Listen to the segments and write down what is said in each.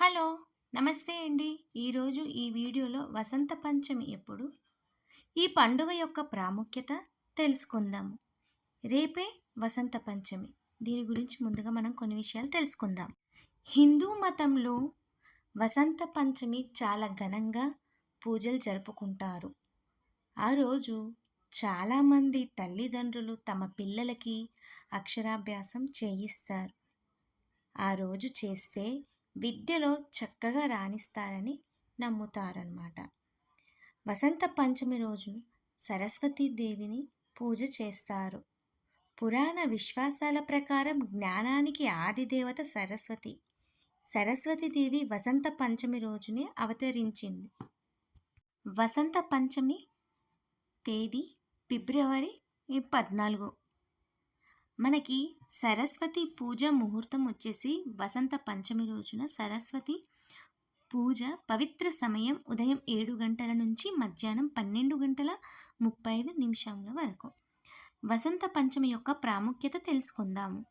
Hello నమస్తే అండి. ఈరోజు ఈ వీడియోలో వసంత పంచమి ఎప్పుడు? ఈ పండుగ యొక్క ప్రాముఖ్యత తెలుసుకుందాము. రేపే వసంత పంచమి. దీని గురించి ముందుగా మనం కొన్ని విషయాలు తెలుసుకుందాం. హిందూ మతంలో వసంత పంచమి చాలా ఘనంగా పూజలు జరుపుకుంటారు. ఆ రోజు చాలామంది తల్లిదండ్రులు తమ పిల్లలకి అక్షరాభ్యాసం చేయిస్తారు. ఆ రోజు చేస్తే విద్యలో చక్కగా రాణిస్తారని నమ్ముతారనమాట వసంత పంచమి రోజు సరస్వతీదేవిని పూజ చేస్తారు. పురాణ విశ్వాసాల ప్రకారం జ్ఞానానికి ఆదిదేవత సరస్వతి. సరస్వతీదేవి వసంత పంచమి రోజునే అవతరించింది. వసంత పంచమి తేదీ ఫిబ్రవరి పద్నాలుగు. మనకి సరస్వతి పూజ ముహూర్తం వచ్చేసి వసంత పంచమి రోజున సరస్వతి పూజ పవిత్ర సమయం ఉదయం ఏడు గంటల నుంచి మధ్యాహ్నం పన్నెండు గంటల ముప్పై ఐదు నిమిషాల వరకు. వసంత పంచమి యొక్క ప్రాముఖ్యత తెలుసుకుందాము.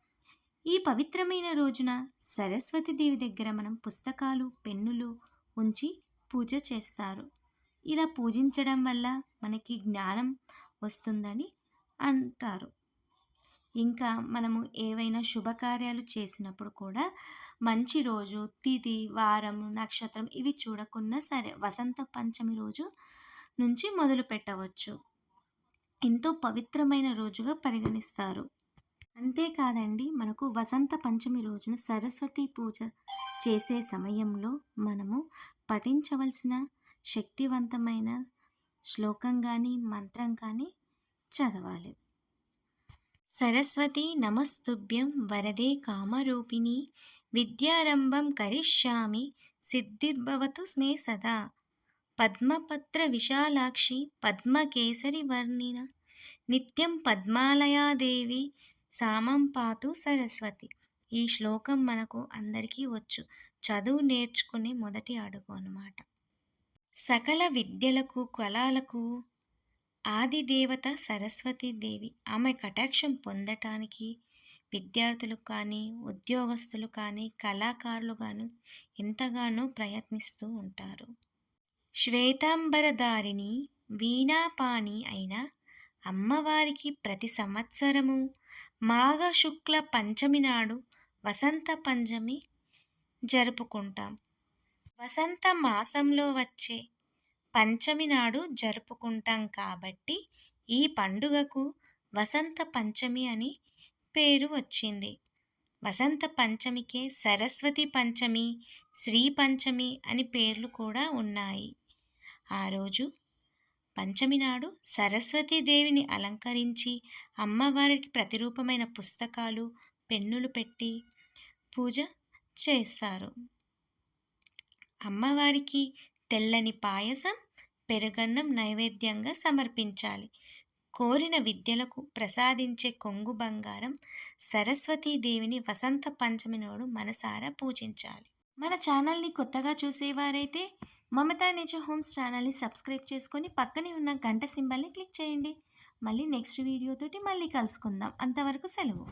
ఈ పవిత్రమైన రోజున సరస్వతి దేవి దగ్గర మనం పుస్తకాలు పెన్నులు ఉంచి పూజ చేస్తారు. ఇలా పూజించడం వల్ల మనకి జ్ఞానం వస్తుందని అంటారు. ఇంకా మనము ఏవైనా శుభకార్యాలు చేసినప్పుడు కూడా మంచి రోజు తిథి వారం నక్షత్రం ఇవి చూడకున్నా సరే వసంత పంచమి రోజు నుంచి మొదలు పెట్టవచ్చు. ఎంతో పవిత్రమైన రోజుగా పరిగణిస్తారు. అంతేకాదండి మనకు వసంత పంచమి రోజున సరస్వతి పూజ చేసే సమయంలో మనము పఠించవలసిన శక్తివంతమైన శ్లోకం కానీ మంత్రం కానీ చదవాలి. సరస్వతి నమస్తుభ్యం వరదే కామరూపిణి. విద్యారంభం కరిష్యామి సిద్ధిర్భవతు మే సదా. పద్మపత్ర విశాలాక్షి పద్మకేసరి వర్ణిన. నిత్యం పద్మాలయాదేవి సామం పాతు సరస్వతి. ఈ శ్లోకం మనకు అందరికీ వచ్చు. చదువు నేర్చుకునే మొదటి అడుగు అనమాట సకల విద్యలకు కళలకు ఆదిదేవత సరస్వతీదేవి ఆమె కటాక్షం పొందటానికి విద్యార్థులు కానీ ఉద్యోగస్తులు కానీ కళాకారులు కానీ ఎంతగానో ప్రయత్నిస్తూ ఉంటారు. శ్వేతాంబరధారిణి వీణాపాణి అయిన అమ్మవారికి ప్రతి సంవత్సరము మాఘ శుక్ల పంచమి నాడు వసంత పంచమి జరుపుకుంటాం. వసంత మాసంలో వచ్చే పంచమి నాడు జరుపుకుంటాం కాబట్టి ఈ పండుగకు వసంత పంచమి అని పేరు వచ్చింది. వసంత పంచమికే సరస్వతి పంచమి శ్రీ పంచమి అని పేర్లు కూడా ఉన్నాయి. ఆ రోజు పంచమి నాడు సరస్వతీదేవిని అలంకరించి అమ్మవారికి ప్రతిరూపమైన పుస్తకాలు పెన్నులు పెట్టి పూజ చేస్తారు. అమ్మవారికి తెల్లని పాయసం పెరుగన్నం నైవేద్యంగా సమర్పించాలి. కోరిన విద్యలకు ప్రసాదించే కొంగు బంగారం సరస్వతీదేవిని వసంత పంచమి నాడు మనసారా పూజించాలి. మన ఛానల్ని కొత్తగా చూసేవారైతే మమతా నేచర్ హోమ్స్ ఛానల్ని సబ్స్క్రైబ్ చేసుకొని పక్కనే ఉన్న గంట సింబల్ని క్లిక్ చేయండి. మళ్ళీ నెక్స్ట్ వీడియోతోటి మళ్ళీ కలుసుకుందాం. అంతవరకు సెలవు.